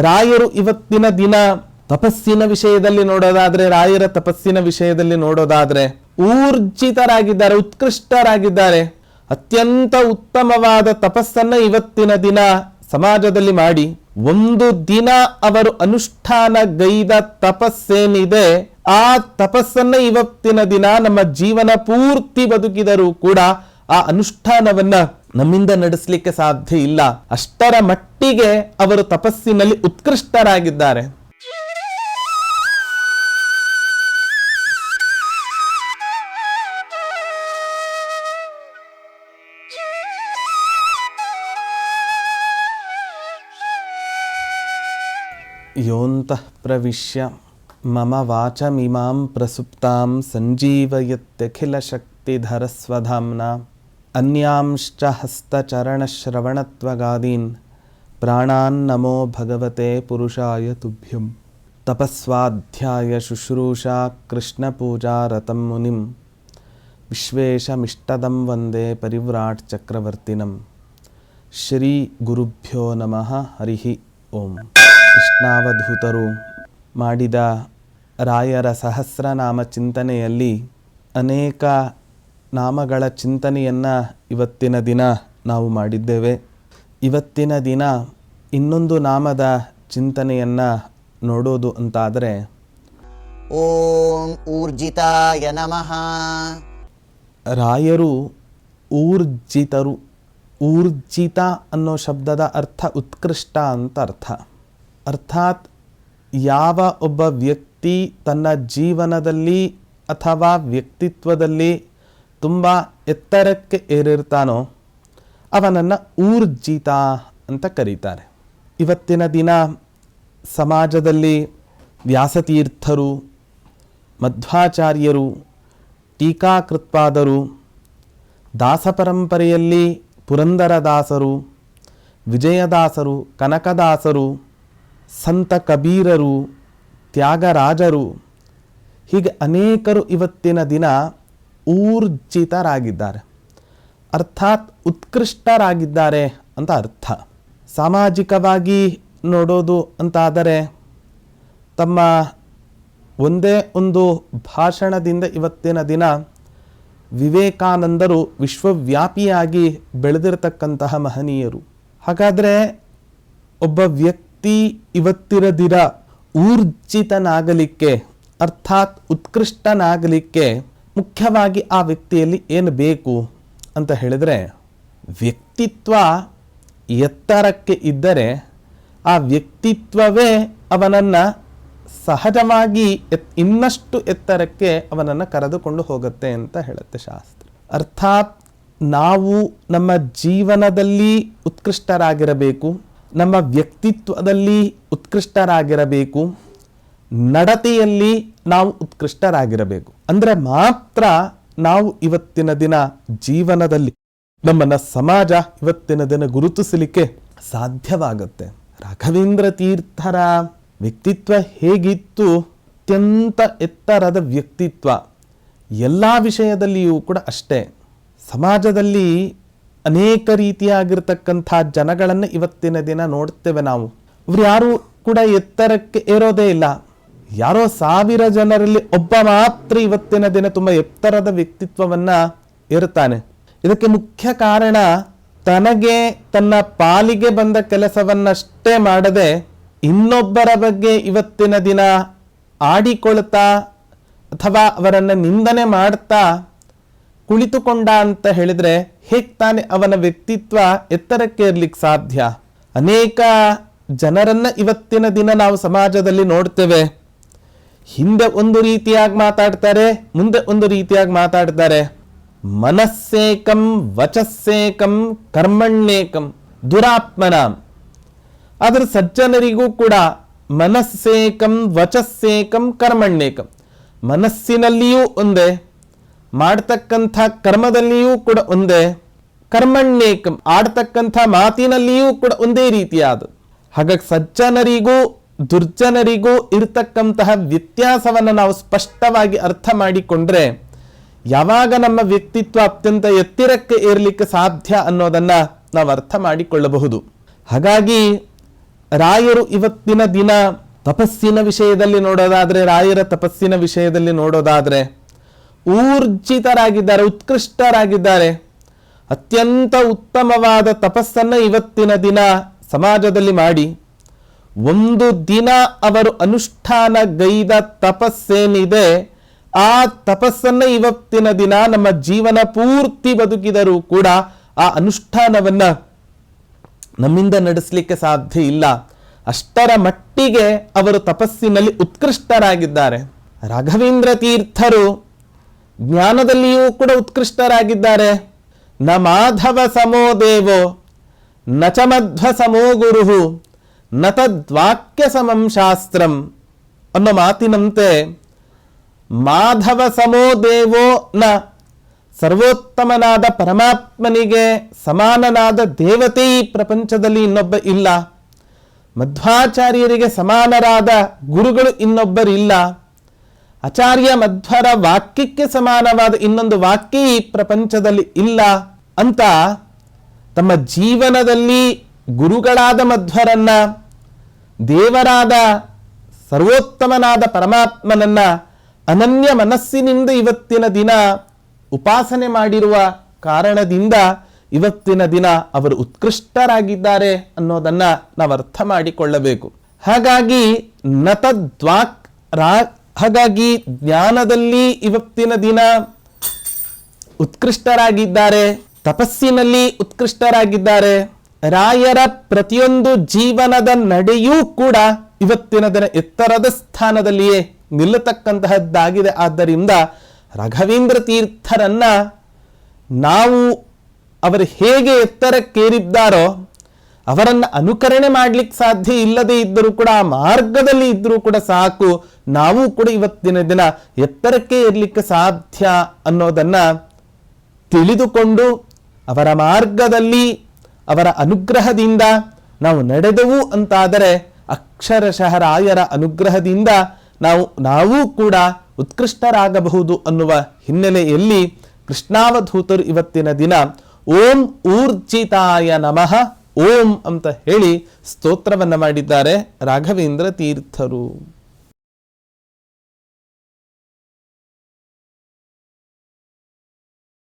ರಾಯರು ಇವತ್ತಿನ ದಿನ ತಪಸ್ಸಿನ ವಿಷಯದಲ್ಲಿ ನೋಡೋದಾದ್ರೆ, ರಾಯರ ತಪಸ್ಸಿನ ವಿಷಯದಲ್ಲಿ ನೋಡೋದಾದ್ರೆ ಊರ್ಜಿತರಾಗಿದ್ದಾರೆ, ಉತ್ಕೃಷ್ಟರಾಗಿದ್ದಾರೆ. ಅತ್ಯಂತ ಉತ್ತಮವಾದ ತಪಸ್ಸನ್ನ ಇವತ್ತಿನ ದಿನ ಸಮಾಜದಲ್ಲಿ ಮಾಡಿ ಒಂದು ದಿನ ಅವರು ಅನುಷ್ಠಾನ ಗೈದ ತಪಸ್ಸೇನಿದೆ, ಆ ತಪಸ್ಸನ್ನ ಇವತ್ತಿನ ದಿನ ನಮ್ಮ ಜೀವನ ಪೂರ್ತಿ ಬದುಕಿದರೂ ಕೂಡ ಆ ಅನುಷ್ಠಾನವನ್ನ ನಮ್ಮಿಂದ ನಡೆಸಲಿಕ್ಕೆ ಸಾಧ್ಯ ಇಲ್ಲ. ಅಷ್ಟರ ಮಟ್ಟಿಗೆ ಅವರು ತಪಸ್ಸಿನಲ್ಲಿ ಉತ್ಕೃಷ್ಟರಾಗಿದ್ದಾರೆ. ಯೋಂತಃ ಪ್ರವಿಶ್ಯ ಮಮ ವಾಚಮಿಮಾಂ ಪ್ರಸುಪ್ತಾಂ ಸಂಜೀವಯತ್ಯಖಿಲಶಕ್ತಿಧರಸ್ವಧಾಮ್ನ ಅನ್ಯಾಂಶ್ಚ ಹಸ್ತಚರಣಶ್ರವಣತ್ವಗಾದೀನ್ ಪ್ರಾಣಾನ್ ನಮೋ ಭಗವತೆ ಪುರುಷಾಯ ತುಭ್ಯಂ ತಪಸ್ವಾಧ್ಯಾಯ ಶುಶ್ರೂಷಾ ಕೃಷ್ಣಪೂಜಾ ರತಂ ಮುನಿಂ ವಿಶ್ವೇಶಮಿಷ್ಟದಂ ವಂದೇ ಪರಿವ್ರಾಟ್ ಚಕ್ರವರ್ತಿನಂ ಶ್ರೀ ಗುರುಭ್ಯೋ ನಮಃ ಹರಿಹಿ ಓಂ ಕೃಷ್ಣಾವಧೂತರು ಮಾಡಿದ ರಾಯರ ಸಹಸ್ರನಾಮ ಚಿಂತನೆಯಲ್ಲಿ ಅನೇಕ ನಾಮಗಳ ಚಿಂತನೆಯನ್ನು ಇವತ್ತಿನ ದಿನ ನಾವು ಮಾಡಿದ್ದೇವೆ. ಇವತ್ತಿನ ದಿನ ಇನ್ನೊಂದು ನಾಮದ ಚಿಂತನೆಯನ್ನು ನೋಡೋದು ಅಂತಾದರೆ ಓಂ ಊರ್ಜಿತಾಯ ನಮಃ. ರಾಯರು ಊರ್ಜಿತರು ಊರ್ಜಿತ ಅನ್ನೋ ಶಬ್ದದ ಅರ್ಥ ಉತ್ಕೃಷ್ಟ ಅಂತ ಅರ್ಥ. ಅರ್ಥಾತ್ ಯಾವ ಒಬ್ಬ ವ್ಯಕ್ತಿ ತನ್ನ ಜೀವನದಲ್ಲಿ ಅಥವಾ ವ್ಯಕ್ತಿತ್ವದಲ್ಲಿ ತುಂಬ ಎತ್ತರಕ್ಕೆ ಏರಿರ್ತಾನೋ ಅವನನ್ನು ಊರ್ಜಿತ ಅಂತ ಕರೀತಾರೆ. ಇವತ್ತಿನ ದಿನ ಸಮಾಜದಲ್ಲಿ ವ್ಯಾಸತೀರ್ಥರು, ಮಧ್ವಾಚಾರ್ಯರು, ಟೀಕಾಕೃತ್ಪಾದರು, ದಾಸಪರಂಪರೆಯಲ್ಲಿ ಪುರಂದರದಾಸರು, ವಿಜಯದಾಸರು, ಕನಕದಾಸರು, ಸಂತ ಕಬೀರರು, ತ್ಯಾಗರಾಜರು ಹೀಗೆ ಅನೇಕರು ಇವತ್ತಿನ ದಿನ ಊರ್ಜಿತರಾಗಿದ್ದಾರೆ. ಅರ್ಥಾತ್ ಉತ್ಕೃಷ್ಟರಾಗಿದ್ದಾರೆ ಅಂತ ಅರ್ಥ. ಸಾಮಾಜಿಕವಾಗಿ ನೋಡೋದು ಅಂತಾದರೆ ತಮ್ಮ ಒಂದೇ ಒಂದು ಭಾಷಣದಿಂದ ಇವತ್ತಿನ ದಿನ ವಿವೇಕಾನಂದರು ವಿಶ್ವವ್ಯಾಪಿಯಾಗಿ ಬೆಳೆದಿರತಕ್ಕಂತಹ ಮಹನೀಯರು. ಹಾಗಾದರೆ ಒಬ್ಬ ವ್ಯಕ್ತಿ ಇವತ್ತಿರದಿರ ಊರ್ಜಿತನಾಗಲಿಕ್ಕೆ, ಅರ್ಥಾತ್ ಉತ್ಕೃಷ್ಟನಾಗಲಿಕ್ಕೆ ಮುಖ್ಯವಾಗಿ ಆ ವ್ಯಕ್ತಿಯಲ್ಲಿ ಏನು ಬೇಕು ಅಂತ ಹೇಳಿದರೆ ವ್ಯಕ್ತಿತ್ವ ಎತ್ತರಕ್ಕೆ ಇದ್ದರೆ ಆ ವ್ಯಕ್ತಿತ್ವವೇ ಅವನನ್ನು ಸಹಜವಾಗಿ ಎತ್ ಇನ್ನಷ್ಟು ಎತ್ತರಕ್ಕೆ ಅವನನ್ನು ಕರೆದುಕೊಂಡು ಹೋಗುತ್ತೆ ಅಂತ ಹೇಳುತ್ತೆ ಶಾಸ್ತ್ರ. ಅರ್ಥಾತ್ ನಾವು ನಮ್ಮ ಜೀವನದಲ್ಲಿ ಉತ್ಕೃಷ್ಟರಾಗಿರಬೇಕು, ನಮ್ಮ ವ್ಯಕ್ತಿತ್ವದಲ್ಲಿ ಉತ್ಕೃಷ್ಟರಾಗಿರಬೇಕು ನಡತೆಯಲ್ಲಿ ನಾವು ಉತ್ಕೃಷ್ಟರಾಗಿರಬೇಕು. ಅಂದರೆ ಮಾತ್ರ ನಾವು ಇವತ್ತಿನ ದಿನ ಜೀವನದಲ್ಲಿ ನಮ್ಮನ್ನ ಸಮಾಜ ಇವತ್ತಿನ ದಿನ ಗುರುತಿಸಲಿಕ್ಕೆ ಸಾಧ್ಯವಾಗುತ್ತೆ. ರಾಘವೇಂದ್ರ ತೀರ್ಥರ ವ್ಯಕ್ತಿತ್ವ ಹೇಗಿತ್ತು? ಅತ್ಯಂತ ಎತ್ತರದ ವ್ಯಕ್ತಿತ್ವ. ಎಲ್ಲ ವಿಷಯದಲ್ಲಿಯೂ ಕೂಡ ಅಷ್ಟೇ. ಸಮಾಜದಲ್ಲಿ ಅನೇಕ ರೀತಿಯಾಗಿರ್ತಕ್ಕಂಥ ಜನಗಳನ್ನು ಇವತ್ತಿನ ದಿನ ನೋಡ್ತೇವೆ ನಾವು. ಇವ್ರು ಯಾರು ಕೂಡ ಎತ್ತರಕ್ಕೆ ಏರೋದೇ ಇಲ್ಲ. ಯಾರೋ ಸಾವಿರ ಜನರಲ್ಲಿ ಒಬ್ಬ ಮಾತ್ರ ಇವತ್ತಿನ ದಿನ ತುಂಬ ಎತ್ತರದ ವ್ಯಕ್ತಿತ್ವವನ್ನ ಇರುತ್ತಾನೆ ಇದಕ್ಕೆ ಮುಖ್ಯ ಕಾರಣ ತನಗೆ ತನ್ನ ಪಾಲಿಗೆ ಬಂದ ಕೆಲಸವನ್ನಷ್ಟೇ ಮಾಡದೆ ಇನ್ನೊಬ್ಬರ ಬಗ್ಗೆ ಇವತ್ತಿನ ದಿನ ಆಡಿಕೊಳ್ತಾ ಅಥವಾ ಅವರನ್ನು ನಿಂದನೆ ಮಾಡ್ತಾ ಕುಳಿತುಕೊಂಡ ಅಂತ ಹೇಳಿದ್ರೆ ಹೇಗೆ ತಾನೆ ಅವನ ವ್ಯಕ್ತಿತ್ವ ಎತ್ತರಕ್ಕೆ ಇರ್ಲಿಕ್ಕೆ ಸಾಧ್ಯ? ಅನೇಕ ಜನರನ್ನ ಇವತ್ತಿನ ದಿನ ನಾವು ಸಮಾಜದಲ್ಲಿ ನೋಡ್ತೇವೆ. ಹಿಂದೆ ಒಂದು ರೀತಿಯಾಗಿ ಮಾತಾಡ್ತಾರೆ, ಮುಂದೆ ಒಂದು ರೀತಿಯಾಗಿ ಮಾತಾಡ್ತಾರೆ. ಮನಸ್ಸೇಕಂ, ವಚಸ್ಸೇಕಂ ಕರ್ಮಣ್ಣೇಕಂ ದುರಾತ್ಮನ. ಆದ್ರೆ ಸಜ್ಜನರಿಗೂ ಕೂಡ ಮನಸ್ಸೇಕಂ, ವಚಸ್ಸೇಕಂ ಕರ್ಮಣ್ಣೇಕಂ ಮನಸ್ಸಿನಲ್ಲಿಯೂ ಒಂದೇ, ಮಾಡ್ತಕ್ಕಂಥ ಕರ್ಮದಲ್ಲಿಯೂ ಕೂಡ ಒಂದೇ, ಕರ್ಮಣ್ಯೇಕಂ, ಆಡ್ತಕ್ಕಂಥ ಮಾತಿನಲ್ಲಿಯೂ ಕೂಡ ಒಂದೇ ರೀತಿಯಾದ. ಹಾಗಾಗಿ ಸಜ್ಜನರಿಗೂ ದುರ್ಜನರಿಗೂ ಇರ್ತಕ್ಕಂತಹ ವ್ಯತ್ಯಾಸವನ್ನು ನಾವು ಸ್ಪಷ್ಟವಾಗಿ ಅರ್ಥ ಮಾಡಿಕೊಂಡ್ರೆ ಯಾವಾಗ ನಮ್ಮ ವ್ಯಕ್ತಿತ್ವ ಅತ್ಯಂತ ಎತ್ತಿರಕ್ಕೆ ಏರ್ಲಿಕ್ಕೆ ಸಾಧ್ಯ ಅನ್ನೋದನ್ನ ನಾವು ಅರ್ಥ ಮಾಡಿಕೊಳ್ಳಬಹುದು. ಹಾಗಾಗಿ ರಾಯರು ಇವತ್ತಿನ ದಿನ ತಪಸ್ಸಿನ ವಿಷಯದಲ್ಲಿ ನೋಡೋದಾದ್ರೆ, ರಾಯರ ತಪಸ್ಸಿನ ವಿಷಯದಲ್ಲಿ ನೋಡೋದಾದ್ರೆ ಊರ್ಜಿತರಾಗಿದ್ದಾರೆ, ಉತ್ಕೃಷ್ಟರಾಗಿದ್ದಾರೆ. ಅತ್ಯಂತ ಉತ್ತಮವಾದ ತಪಸ್ಸನ್ನ ಇವತ್ತಿನ ದಿನ ಸಮಾಜದಲ್ಲಿ ಮಾಡಿ. ಒಂದು ದಿನ ಅವರು ಅನುಷ್ಠಾನಗೈದ ತಪಸ್ಸೇನಿದೆ, ಆ ತಪಸ್ಸನ್ನ ಇವತ್ತಿನ ದಿನ ನಮ್ಮ ಜೀವನ ಪೂರ್ತಿ ಬದುಕಿದರೂ ಕೂಡ ಆ ಅನುಷ್ಠಾನವನ್ನ ನಮ್ಮಿಂದ ನಡೆಸಲಿಕ್ಕೆ ಸಾಧ್ಯ ಇಲ್ಲ. ಅಷ್ಟರ ಮಟ್ಟಿಗೆ ಅವರು ತಪಸ್ಸಿನಲ್ಲಿ ಉತ್ಕೃಷ್ಟರಾಗಿದ್ದಾರೆ. ರಾಘವೇಂದ್ರ ತೀರ್ಥರು ಜ್ಞಾನದಲ್ಲಿಯೂ ಕೂಡ ಉತ್ಕೃಷ್ಟರಾಗಿದ್ದಾರೆ. ನ ಮಾಧವ ಸಮೋ ದೇವೋ, ನ ಚ ಸಮೋ ಗುರು ನ ತದ್ವಾಕ್ಯ ಸಮಂ ಶಾಸ್ತ್ರಂ ಅನ್ನೋ ಮಾತಿನಂತೆ ಮಾಧವ ಸಮೋ ದೇವೋ ನ ಸರ್ವೋತ್ತಮನಾದ ಪರಮಾತ್ಮನಿಗೆ ಸಮಾನನಾದ ದೇವತೆ ಈ ಪ್ರಪಂಚದಲ್ಲಿ ಇನ್ನೊಬ್ಬ ಇಲ್ಲ. ಮಧ್ವಾಚಾರ್ಯರಿಗೆ ಸಮಾನರಾದ ಗುರುಗಳು ಇನ್ನೊಬ್ಬರಿಲ್ಲ. ಆಚಾರ್ಯ ಮಧ್ವರ ವಾಕ್ಯಕ್ಕೆ ಸಮಾನವಾದ ಇನ್ನೊಂದು ವಾಕ್ಯ ಈ ಪ್ರಪಂಚದಲ್ಲಿ ಇಲ್ಲ ಅಂತ ತಮ್ಮ ಜೀವನದಲ್ಲಿ ಗುರುಗಳಾದ ಮಧ್ವರನ್ನ, ದೇವರಾದ ಸರ್ವೋತ್ತಮನಾದ ಪರಮಾತ್ಮನನ್ನ ಅನನ್ಯ ಮನಸ್ಸಿನಿಂದ ಇವತ್ತಿನ ದಿನ ಉಪಾಸನೆ ಮಾಡಿರುವ ಕಾರಣದಿಂದ ಇವತ್ತಿನ ದಿನ ಅವರು ಉತ್ಕೃಷ್ಟರಾಗಿದ್ದಾರೆ ಅನ್ನೋದನ್ನ ನಾವು ಅರ್ಥ ಮಾಡಿಕೊಳ್ಳಬೇಕು. ಹಾಗಾಗಿ ನತದ್ವಾಕ್ ರಾ, ಹಾಗಾಗಿ ಜ್ಞಾನದಲ್ಲಿ ಇವತ್ತಿನ ದಿನ ಉತ್ಕೃಷ್ಟರಾಗಿದ್ದಾರೆ, ತಪಸ್ಸಿನಲ್ಲಿ ಉತ್ಕೃಷ್ಟರಾಗಿದ್ದಾರೆ. ರಾಯರ ಪ್ರತಿಯೊಂದು ಜೀವನದ ನಡೆಯೂ ಕೂಡ ಇವತ್ತಿನ ದಿನ ಎತ್ತರದ ಸ್ಥಾನದಲ್ಲಿಯೇ ನಿಲ್ಲತಕ್ಕಂತಹದ್ದಾಗಿದೆ. ಆದ್ದರಿಂದ ರಾಘವೇಂದ್ರ ತೀರ್ಥರನ್ನ ನಾವು ಅವರು ಹೇಗೆ ಎತ್ತರಕ್ಕೇರಿದ್ದಾರೋ, ಅವರನ್ನ ಅನುಕರಣೆ ಮಾಡ್ಲಿಕ್ಕೆ ಸಾಧ್ಯ ಇಲ್ಲದೆ ಇದ್ದರೂ ಕೂಡ, ಆ ಮಾರ್ಗದಲ್ಲಿ ಇದ್ದರೂ ಕೂಡ ಸಾಕು. ನಾವು ಕೂಡ ಇವತ್ತಿನ ದಿನ ಎತ್ತರಕ್ಕೆ ಇರಲಿಕ್ಕೆ ಸಾಧ್ಯ ಅನ್ನೋದನ್ನ ತಿಳಿದುಕೊಂಡು ಅವರ ಮಾರ್ಗದಲ್ಲಿ ಅವರ ಅನುಗ್ರಹದಿಂದ ನಾವು ನಡೆದವು ಅಂತಾದರೆ ಅಕ್ಷರಶಃ ರಾಯರ ಅನುಗ್ರಹದಿಂದ ನಾವು, ನಾವೂ ಕೂಡ ಉತ್ಕೃಷ್ಟರಾಗಬಹುದು ಅನ್ನುವ ಹಿನ್ನೆಲೆಯಲ್ಲಿ ಕೃಷ್ಣಾವಧೂತರು ಇವತ್ತಿನ ದಿನ ಓಂ ಊರ್ಜಿತಾಯ ನಮಃ, ಓಂ ಅಂತ ಹೇಳಿ ಸ್ತೋತ್ರವನ್ನು ಮಾಡಿದ್ದಾರೆ ರಾಘವೇಂದ್ರ ತೀರ್ಥರು.